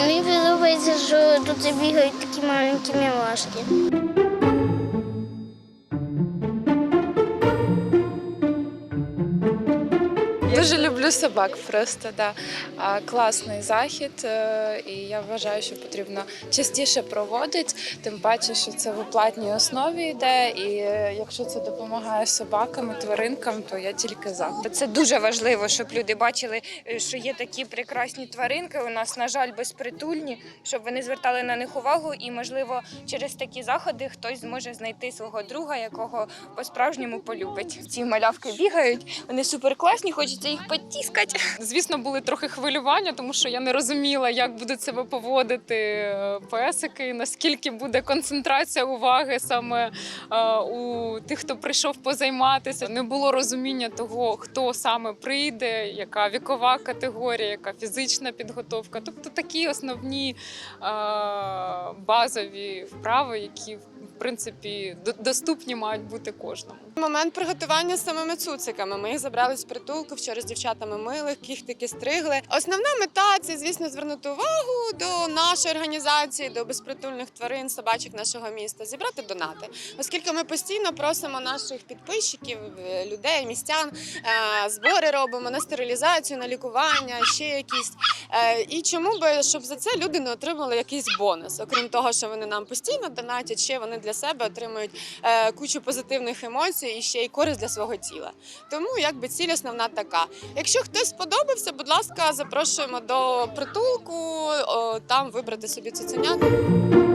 Мені подобається, що тут бігають такі маленькі мілашки. Дуже люблю собак, просто да. Класний захід, е, і я вважаю, що потрібно частіше проводити, тим паче, що це в оплатній основі йде. І е, якщо це допомагає собакам і тваринкам, то я тільки за. Це дуже важливо, щоб люди бачили, е, що є такі прекрасні тваринки. У нас, на жаль, безпритульні, щоб вони звертали на них увагу, і можливо, через такі заходи хтось зможе знайти свого друга, якого по-справжньому полюбить. Ці малявки бігають, вони суперкласні, хочеться їх потіскати. Звісно, були трохи хвилювання, тому що я не розуміла, як будуть себе поводити е, песики, наскільки буде концентрація уваги саме е, у тих, хто прийшов позайматися. Не було розуміння того, хто саме прийде, яка вікова категорія, яка фізична підготовка. Тобто такі основні е, базові вправи, які в принципі до- доступні мають бути кожному. Момент приготування самими цуциками. Ми їх забрали з притулку, вчора з дівчатами мили, кіхтики стригли. Основна мета це, звісно, звернути увагу до нашої організації, до безпритульних тварин, собачок нашого міста, зібрати донати. Оскільки ми постійно просимо наших підписчиків, е, людей, містян, е, збори робимо на стерилізацію, на лікування, ще якісь. Е, І чому би, щоб за це люди не отримали якийсь бонус, окрім того, що вони нам постійно донатять, ще вони для себе отримують е, кучу позитивних емоцій і ще й користь для свого тіла. Тому якби ціль основна така. Якщо хтось сподобався, будь ласка, запрошуємо до притулку, там вибрати собі цуценят.